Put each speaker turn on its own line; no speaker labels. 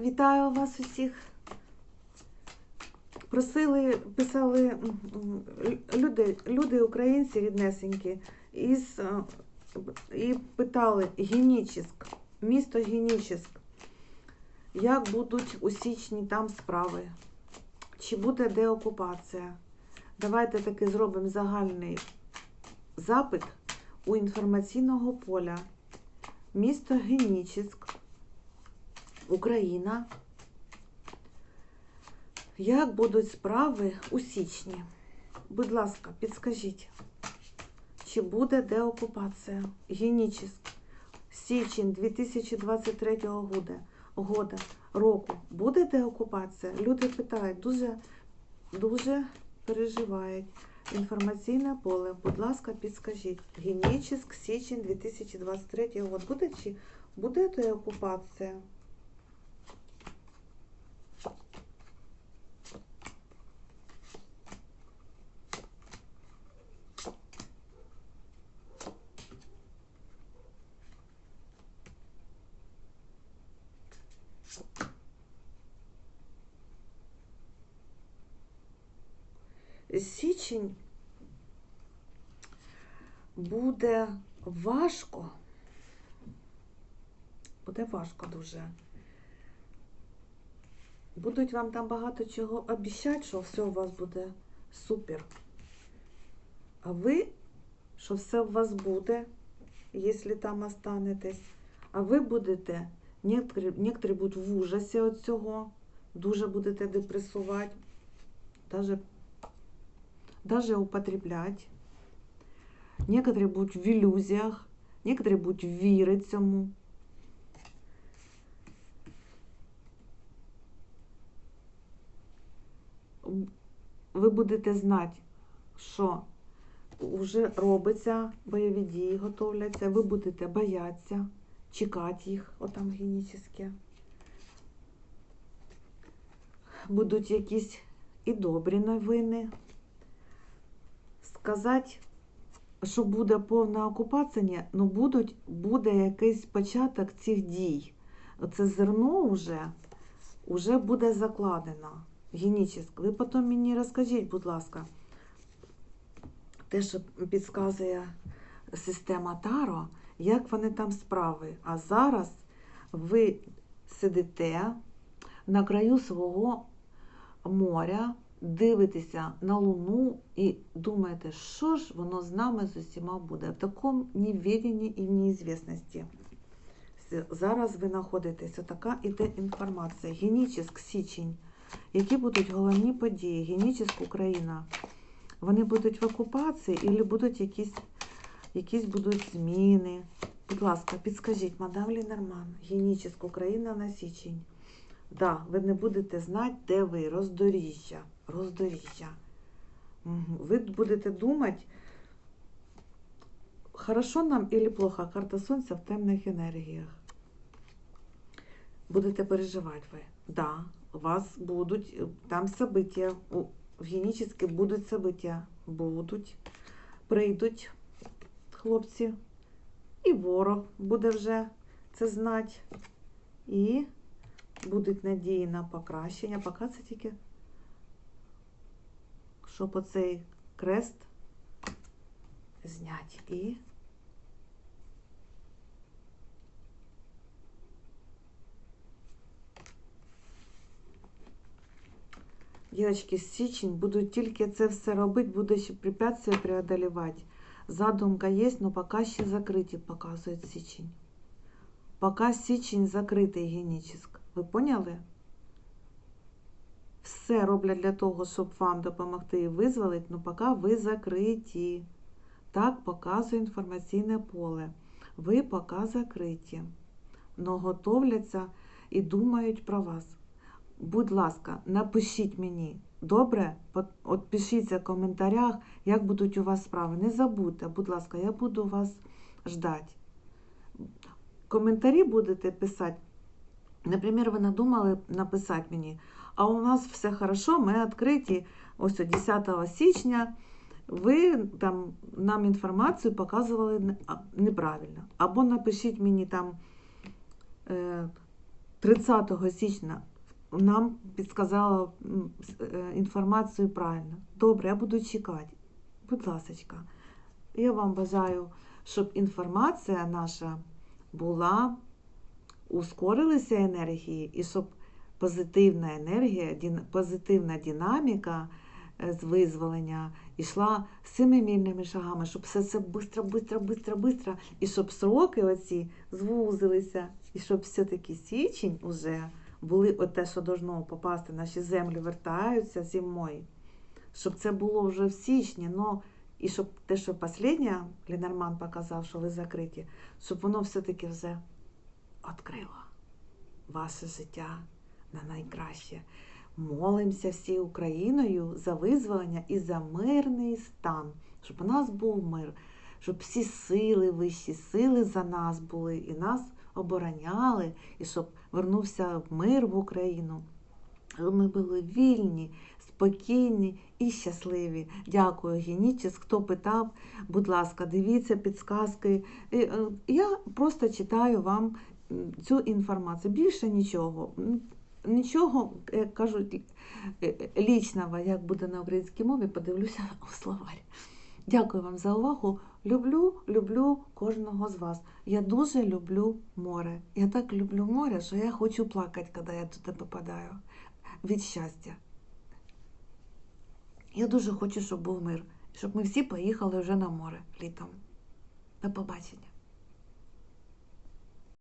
Вітаю вас усіх. Просили, писали люди, люди українці ріднесенькі, із, е, і питали Генічеськ, місто Генічеськ, як будуть у січні там справи, чи буде деокупація. Давайте таки зробимо загальний запит у інформаційного поля. Місто Генічеськ. Україна. Як будуть справи у січні? Будь ласка, підскажіть, чи буде деокупація? Генічеськ. Січень 2023 года, року. Буде деокупація? Люди питають, дуже, дуже переживають. Інформаційне поле, будь ласка, підскажіть. Генічеськ, січень 2023 год. Буде чи буде деокупація? Січень буде важко. Буде важко дуже. Будуть вам там багато чого обіцяти, що все у вас буде супер. А ви, що все у вас буде, якщо там останетесь, а ви будете, некоторі, будуть в ужасі від цього, дуже будете депресувати, даже, даже употреблять. Некоторі будуть в ілюзіях, некоторі будуть вірити цьому. Ви будете знати, що вже робиться, бойові дії готовляться, ви будете боятися, чекати їх, отам генічні. Будуть якісь і добрі новини. Сказати, що буде повна окупація, ну будуть, буде якийсь початок цих дій. Оце зерно вже, вже буде закладено. Генічеськ. Ви потім мені розкажіть, будь ласка, те, що підказує система Таро, як вони там справи. А зараз ви сидите на краю свого моря, дивитеся на Луну і думаєте, що ж воно з нами з усіма буде. В такому невіденні і неізвісності. Зараз ви знаходитесь, отака іде інформація. Генічеськ січень. Які будуть головні події? Генічеськ Україна. Вони будуть в окупації або будуть якісь, якісь будуть зміни? Будь ласка, підскажіть, мадам Лінерман, Генічеськ Україна на січень. Да, ви не будете знати, де ви, роздоріжжя. Роздоріжжя. Ви будете думати, хорошо нам или плохо, карта сонця в темних енергіях. Будете переживати ви. Да, у вас будуть там события, Генічеськи будуть события, будуть, прийдуть хлопці, і ворог буде вже це знати, і будуть надії на покращення. Поки це тільки, щоб оцей крест зняти. І Дівчатки, з січень будуть тільки це все робити, буде ще препятствия преодолевати. Задумка є, але поки ще закриті, показує січень. Поки січень закритий генічеськ. Ви поняли? Все роблять для того, щоб вам допомогти і визволити, але поки ви закриті. Так показує інформаційне поле. Ви поки закриті. Но готовляться і думають про вас. Будь ласка, напишіть мені. Добре? От пишіться в коментарях, як будуть у вас справи. Не забудьте, будь ласка, я буду вас ждати. Коментарі будете писати. Наприклад, ви надумали написати мені, а у нас все хорошо, ми відкриті ось 10 січня. Ви там нам інформацію показували неправильно. Або напишіть мені там. Е, 30 січня нам підсказала інформацію правильно. Добре, я буду чекати. Будь ласочка, я вам бажаю, щоб інформація наша була, ускорилися енергії, і щоб позитивна енергія, позитивна динаміка е, з визволення йшла семимільними шагами, щоб все це бистро, бистро, бистро, бистро, і щоб сроки оці звузилися, і щоб все-таки січень уже були оте, що должно попасти, наші землі вертаються зимою, щоб це було вже в січні, но і щоб те, що останнє Ленорман показав, що ви закриті, щоб воно все-таки вже відкрило ваше життя на найкраще. Молимося всією Україною за визволення і за мирний стан, щоб у нас був мир, щоб всі сили, вищі сили за нас були і нас обороняли, і щоб вернувся мир в Україну. Ми були вільні, спокійні і щасливі. Дякую, Генічес. Хто питав, будь ласка, дивіться підсказки. Е, Я просто читаю вам цю інформацію. Більше нічого. Нічого, як кажуть, е, лічного, як буде на українській мові, подивлюся у словарі. Дякую вам за увагу. Люблю, люблю кожного з вас. Я дуже люблю море. Я так люблю море, що я хочу плакати, коли я туди попадаю від щастя. Я дуже хочу, щоб був мир, щоб ми всі поїхали вже на море літом. До побачення.